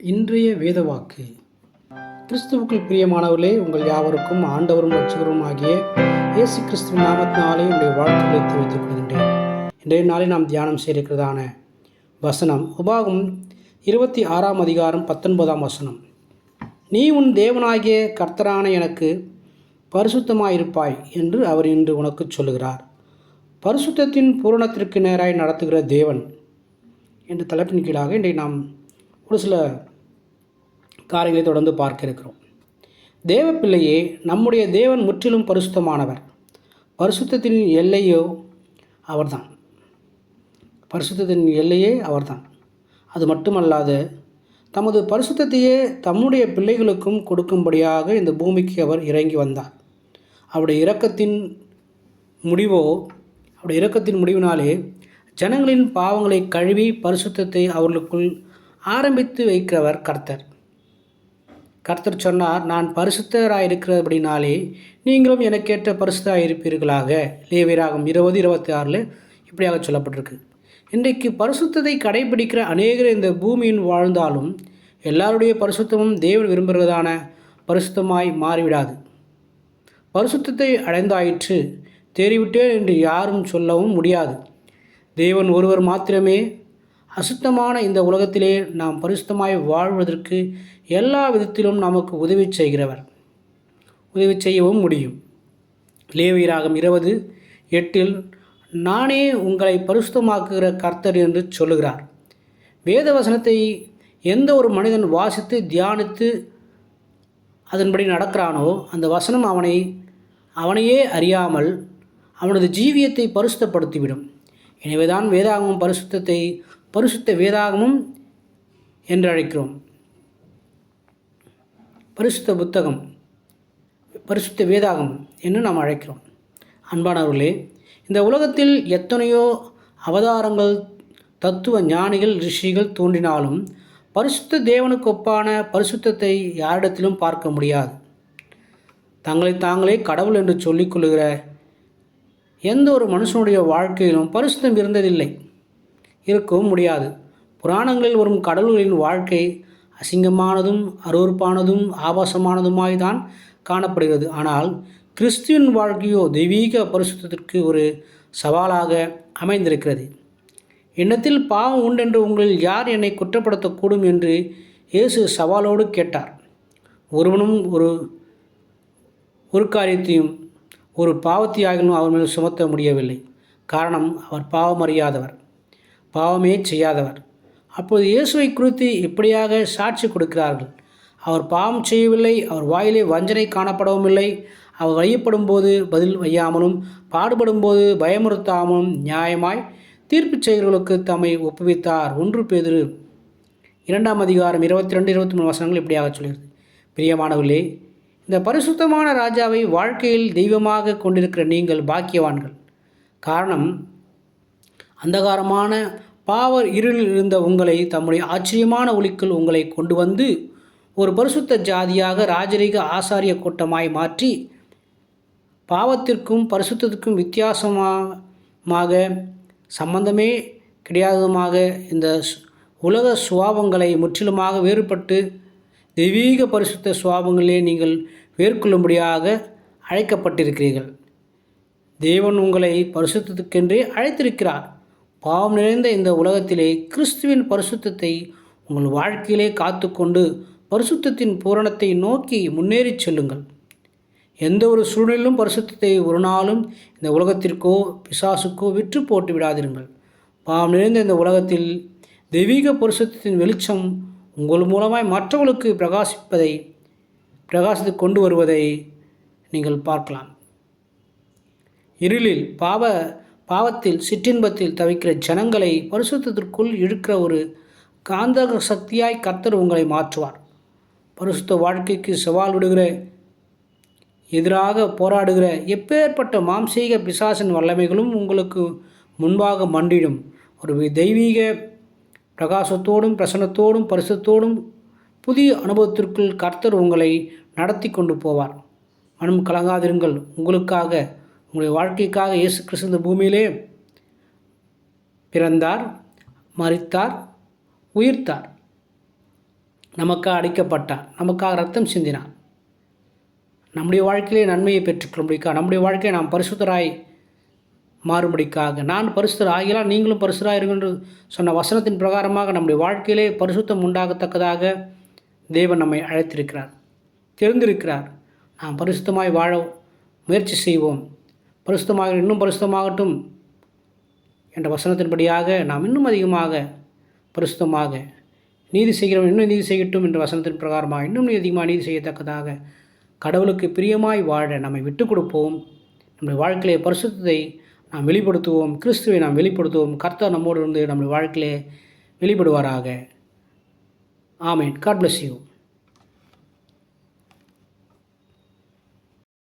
இன்றைய வேதவாக்கு. கிறிஸ்துவுக்குள் பிரியமானவர்களே உங்கள் யாவருக்கும் ஆண்டவரும் ரட்சகரும் ஆகிய இயேசு கிறிஸ்துவ நாமத்தினாலே உடைய வாழ்த்துக்களை தெரிவித்துக் கொள்கின்றேன். இன்றைய நாளில் நாம் தியானம் செய்திருக்கிறதான வசனம் உபாகம் இருபத்தி ஆறாம் அதிகாரம் பத்தொன்பதாம் வசனம். நீ உன் தேவனாகிய கர்த்தரான எனக்கு பரிசுத்தமாயிருப்பாய் என்று அவர் இன்று உனக்கு சொல்லுகிறார். பரிசுத்தத்தின் பூரணத்திற்கு நேராய் நடத்துகிற தேவன். என்ற தலைப்பின் கீழாக இன்றைக்கு நாம் ஒரு சில காரியங்களை தொடர்ந்து பார்க்க இருக்கிறோம். தேவப்பிள்ளையே நம்முடைய தேவன் முற்றிலும் பரிசுத்தமானவர். பரிசுத்தத்தின் எல்லையோ அவர்தான். பரிசுத்தத்தின் எல்லையே அவர்தான். அது மட்டுமல்லாது தமது பரிசுத்தத்தையே தம்முடைய பிள்ளைகளுக்கும் கொடுக்கும்படியாக இந்த பூமிக்கு அவர் இறங்கி வந்தார். அவருடைய இரக்கத்தின் முடிவோ அவருடைய இரக்கத்தின் முடிவினாலே ஜனங்களின் பாவங்களை கழுவி பரிசுத்தத்தை அவர்களுக்குள் ஆரம்பித்து வைக்கிறவர் கர்த்தர். கர்த்தர் சொன்னார் நான் பரிசுத்தராயிருக்கிறபடினாலே நீங்களும் எனக்கேற்ற பரிசுத்தராக இருப்பீர்களாக லேவியராகும் இருபது இருபத்தி ஆறில் இப்படியாக சொல்லப்பட்டிருக்கு. இன்றைக்கு பரிசுத்தத்தை கடைபிடிக்கிற அநேகர் இந்த பூமியின் வாழ்ந்தாலும் எல்லாருடைய பரிசுத்தமும் தேவன் விரும்புகிறதான பரிசுத்தமாய் மாறிவிடாது. பரிசுத்தத்தை அடைந்தாயிற்று தேறிவிட்டேன் என்று யாரும் சொல்லவும் முடியாது. தேவன் ஒருவர் மாத்திரமே அசுத்தமான இந்த உலகத்திலே நாம் பரிசுத்தமாய் வாழ்வதற்கு எல்லா விதத்திலும் நமக்கு உதவி செய்கிறவர். உதவி செய்யவும் முடியும். லேவியராகம் இருபது எட்டில் நானே உங்களை பரிசுத்தமாக்குகிற கர்த்தர் என்று சொல்லுகிறார். வேத வசனத்தை எந்த ஒரு மனிதன் வாசித்து தியானித்து அதன்படி நடக்கிறானோ அந்த வசனம் அவனை அவனையே அறியாமல் அவனது ஜீவியத்தை பரிசுத்தப்படுத்திவிடும். எனவேதான் வேதாகமம் பரிசுத்தத்தை பரிசுத்த வேதாகமம் என்று அழைக்கிறோம் பரிசுத்த புத்தகம் பரிசுத்த வேதாகம் என்று நாம் அழைக்கிறோம். அன்பானவர்களே இந்த உலகத்தில் எத்தனையோ அவதாரங்கள் தத்துவ ஞானிகள் ரிஷிகள் தோன்றினாலும் பரிசுத்த தேவனுக்கு ஒப்பான பரிசுத்தத்தை யாரிடத்திலும் பார்க்க முடியாது. தங்களை தாங்களே கடவுள் என்று சொல்லிக்கொள்ளுகிற எந்த ஒரு மனுஷனுடைய வாழ்க்கையிலும் பரிசுத்தம் இருந்ததில்லை. இருக்கவும் முடியாது. புராணங்களில் வரும் கடவுள்களின் வாழ்க்கை அசிங்கமானதும் அருவறுப்பானதும் ஆபாசமானதுமாய் தான் காணப்படுகிறது. ஆனால் கிறிஸ்துவின் வாழ்க்கையோ தெய்வீக பரிசுத்திற்கு ஒரு சவாலாக அமைந்திருக்கிறது. எண்ணத்தில் பாவம் உண்டென்று உங்களில் யார் என்னை குற்றப்படுத்தக்கூடும் என்று இயேசு சவாலோடு கேட்டார். ஒருவனும் ஒரு ஒரு காரியத்தையும் ஒரு பாவத்தியாகிலும் அவர் மேல் சுமத்த முடியவில்லை. காரணம் அவர் பாவம் அறியாதவர். பாவமே செய்யாதவர். அப்போது இயேசுவை குறித்து இப்படியாக சாட்சி கொடுக்கிறார்கள். அவர் பாவம் செய்யவில்லை அவர் வாயிலே வஞ்சனை காணப்படவும் இல்லை. அவர் வையப்படும் போது பதில் வையாமலும் பாடுபடும் போது பயமுறுத்தாமலும் நியாயமாய் தீர்ப்பு செயல்களுக்கு தம்மை ஒப்புவித்தார். ஒன்று பேதிரு இரண்டாம் அதிகாரம் இருபத்தி ரெண்டு இருபத்தி மூணு வசனங்கள் இப்படியாக சொல்கிறது. பிரியமானவர்களே இந்த பரிசுத்தமான ராஜாவை வாழ்க்கையில் தெய்வமாக கொண்டிருக்கிற நீங்கள் பாக்கியவான்கள். காரணம் அந்தகாரமான பாவர் இருளில் இருந்த உங்களை தம்முடைய ஆச்சரியமான ஒளிக்குள் உங்களை கொண்டு வந்து ஒரு பரிசுத்த ஜாதியாக ராஜரீக ஆசாரிய கூட்டமாய் மாற்றி பாவத்திற்கும் பரிசுத்தத்திற்கும் வித்தியாசமாக சம்பந்தமே கிடையாததுமாக இந்த உலக சுவாபங்களை முற்றிலுமாக வேறுபட்டு தெய்வீக பரிசுத்த சுவாபங்களே நீங்கள் மேற்கொள்ளும்படியாக அழைக்கப்பட்டிருக்கிறீர்கள். தேவன் உங்களை பரிசுத்தத்துக்கென்றே அழைத்திருக்கிறார். பாவம் நிறைந்த இந்த உலகத்திலே கிறிஸ்துவின் பரிசுத்தத்தை உங்கள் வாழ்க்கையிலே காத்துக்கொண்டு பரிசுத்தத்தின் பூரணத்தை நோக்கி முன்னேறிச் செல்லுங்கள். எந்த ஒரு சூழ்நிலும் பரிசுத்தத்தை ஒரு நாளும் இந்த உலகத்திற்கோ பிசாசுக்கோ விற்று போட்டு விடாதிருங்கள். பாவம் நிறைந்த இந்த உலகத்தில் தெய்வீக பரிசுத்தத்தின் வெளிச்சம் உங்கள் மூலமாய் மற்றவர்களுக்கு பிரகாசிப்பதை பிரகாசித்து கொண்டு வருவதை நீங்கள் பார்க்கலாம். இருளில் பாவ பாவத்தில் சிற்றின்பத்தில் தவிக்கிற ஜனங்களை பரிசுத்தத்திற்குள் இழுக்கிற ஒரு காந்தக சக்தியாய் கர்த்தர் உங்களை மாற்றுவார். பரிசுத்த வாழ்க்கைக்கு சவால் விடுகிற எதிராக போராடுகிற எப்பேற்பட்ட மாம்சீக பிசாசின் வல்லமைகளும் உங்களுக்கு முன்பாக மண்டிடும். ஒரு தெய்வீக பிரகாசத்தோடும் பிரசனத்தோடும் பரிசுத்தோடும் புதிய அனுபவத்திற்குள் கர்த்தர் உங்களை நடத்தி கொண்டு போவார். மனம் கலங்காதிருங்கள். உங்களுக்காக உங்களுடைய வாழ்க்கைக்காக இயேசு கிறிஸ்து இந்த பூமியிலே பிறந்தார் மறித்தார் உயிர்த்தார். நமக்காக அடிக்கப்பட்டார். நமக்காக ரத்தம் சிந்தினார். நம்முடைய வாழ்க்கையிலே நன்மையை பெற்றுக்கொள்ளும்படிக்காக நம்முடைய வாழ்க்கையை நாம் பரிசுத்தராய் மாறும்படிக்காக. நான் பரிசுத்தர் ஆகியலாம் நீங்களும் பரிசுத்தராயிருங்கள் என்று சொன்ன வசனத்தின் பிரகாரமாக நம்முடைய வாழ்க்கையிலே பரிசுத்தம் உண்டாகத்தக்கதாக தேவன் நம்மை அழைத்திருக்கிறார் தெரிந்திருக்கிறார். நாம் பரிசுத்தமாய் வாழ முயற்சி செய்வோம். பரிசுத்தமாக இன்னும் பரிசுத்தமாகட்டும் என்ற வசனத்தின்படியாக நாம் இன்னும் அதிகமாக பரிசுத்தமாக நீதி செய்கிறவன் இன்னும் நீதி செய்யட்டும் என்ற வசனத்தின் பிரகாரமாக இன்னும் அதிகமாக நீதி செய்யத்தக்கதாக கடவுளுக்கு பிரியமாய் வாழ நம்மை விட்டுக் கொடுப்போம். நம்முடைய வாழ்க்கையிலே பரிசுத்தத்தை நாம் வெளிப்படுத்துவோம். கிறிஸ்துவை நாம் வெளிப்படுத்துவோம். கர்த்தர் நம்மோடு இருந்து நம்முடைய வாழ்க்கையிலே வெளிப்படுவாராக. ஆமேன். God bless you